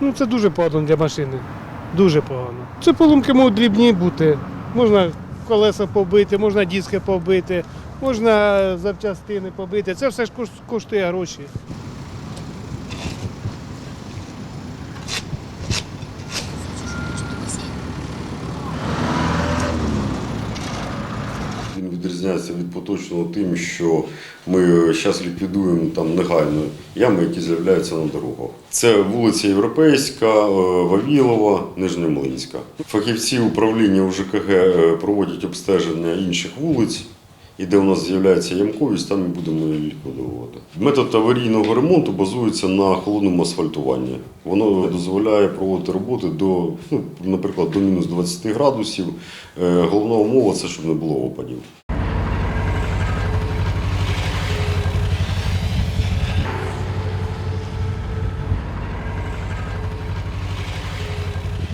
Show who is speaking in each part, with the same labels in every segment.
Speaker 1: Ну це дуже погано для машини. Дуже погано. Це поломки можуть дрібні бути. Можна колеса побити, можна диски побити, можна запчастини побити. Це все ж коштує гроші.
Speaker 2: Відрізняється від поточного тим, що ми зараз ліквідуємо там негайно ями, які з'являються на дорогах. Це вулиця Європейська, е, Вавілова, Нижньомлинська. Фахівці управління УЖКГ е, проводять обстеження інших вулиць. І де у нас з'являється ямковість, там і будемо її ліквідовувати. Метод аварійного ремонту базується на холодному асфальтуванні. Воно дозволяє проводити роботи до, ну, наприклад, до мінус 20 градусів. Е, Головна умова це щоб не було опадів.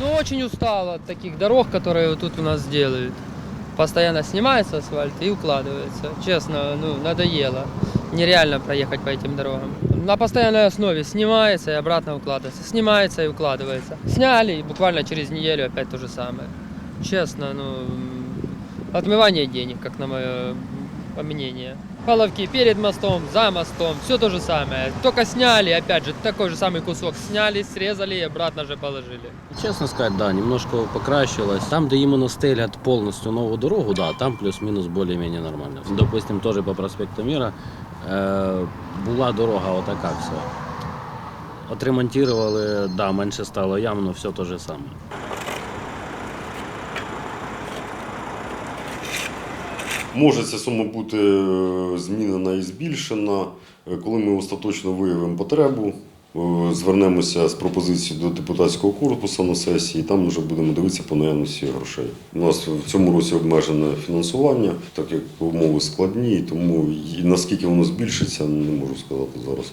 Speaker 3: Ну, очень устал от таких дорог, которые вот тут у нас делают. Постоянно снимается асфальт и укладывается. Честно, ну, надоело. Нереально проехать по этим дорогам. На постоянной основе снимается и обратно укладывается. Снимается и укладывается. Сняли, и буквально через неделю опять то же самое. Честно, ну, отмывание денег, как на мое мнение. Половки перед мостом, за мостом, все то же самое. Только сняли, опять же, такой же самый кусок сняли, срезали и обратно же положили.
Speaker 4: Чесно сказати, да, немножко покращилось. Там, де іменно стелять повністю нову дорогу, да, там плюс-мінус більш-менш нормально. Допустим, теж по проспекту Міра е, була дорога отака все. Отремонтували, да, менше стало але все те же саме.
Speaker 2: Може ця сума бути е, змінена і збільшена, Е, коли ми остаточно виявимо потребу. е, Звернемося з пропозицією до депутатського корпусу на сесії, там вже будемо дивитися по наявності грошей. У нас в цьому році обмежене фінансування, так як умови складні, тому і наскільки воно збільшиться, не можу сказати зараз.